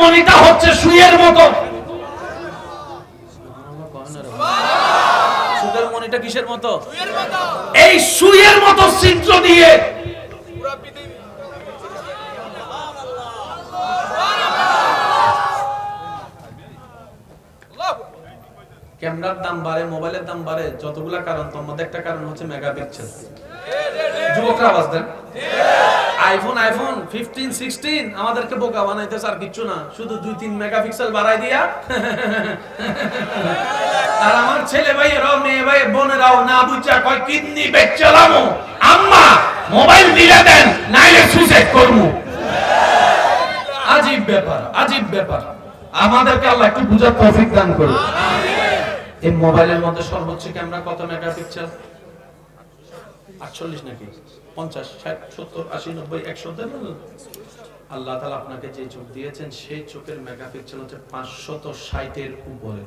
মনিটা হচ্ছে সুইয়ের মতো। সুদের মনিটা কিসের মতো? এই সুইয়ের মতো ছিদ্র দিয়ে ক্যামেরার দাম বাড়ে মোবাইলের দাম বাড়ে যতগুলা কারণ তার মধ্যে একটা কারণ হচ্ছে মেগাপিক্সেল যুবকরা আওয়াজ দেন। আইফোন আইফোন ফিফটিন সিক্সটিন আমাদেরকে বোকা বানাইতেছে আর কিচ্ছু না। শুধু দুই, তিন মেগাপিক্সেল বাড়াই দিয়া। আর আমার ছেলে ভাইয়েরাও, মেয়ে ভাই, বোনেরাও না বুঝা কয়, কিডনি বেচলামো আম্মা, মোবাইল দিলে দেন, নাইলে সুইসাইড করমু। আজীব ব্যাপার আজীব ব্যাপার। আমাদেরকে আল্লাহ একটু বুঝার তৌফিক দান করুন। এই মোবাইলের মধ্যে সর্বোচ্চ ক্যামেরা কত মেগাপিক্সেল আটচল্লিশ নাকি? পঞ্চাশ ষাট সত্তর আশি নব্বই একশো দেন আল্লাহ তালা আপনাকে যে চোখ দিয়েছেন সেই চোখের মেগাপিক্সেল হচ্ছে পাঁচশত ষাটের উপরে।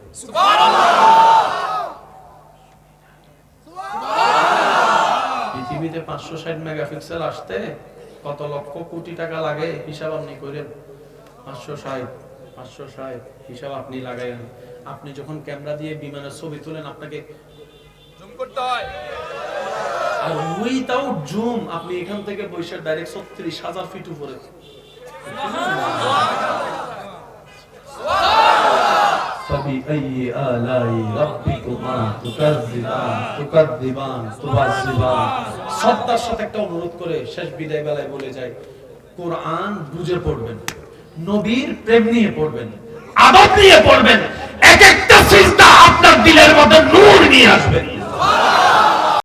পৃথিবীতে পাঁচশো ষাট মেগাপিক্সেল আসতে কত লক্ষ কোটি টাকা লাগে? হিসাব আপনি করেন। পাঁচশো ষাট পাঁচশো ষাট হিসাব আপনি লাগাইন আপনি যখন ক্যামেরা দিয়ে বিমানের ছবি তোলেন আপনাকে আর উইথাউট জুম আপনি এখান থেকে বৈশাখ ডাইরেক্ট ছত্রিশ হাজার ফিট উপরে فبأي آلاء ربكما تكذبان تكذبان تبذبان শ্রদ্ধার সাথে একটা অনুরোধ করে শেষ বিদায় বেলায় বলে যায় কোরআন বুঝে পড়বেন নবীর প্রেম নিয়ে পড়বেন আদব নিয়ে পড়বেন এক একটা চিন্তা আপনার দিলের মধ্যে নূর নিয়ে আসবেন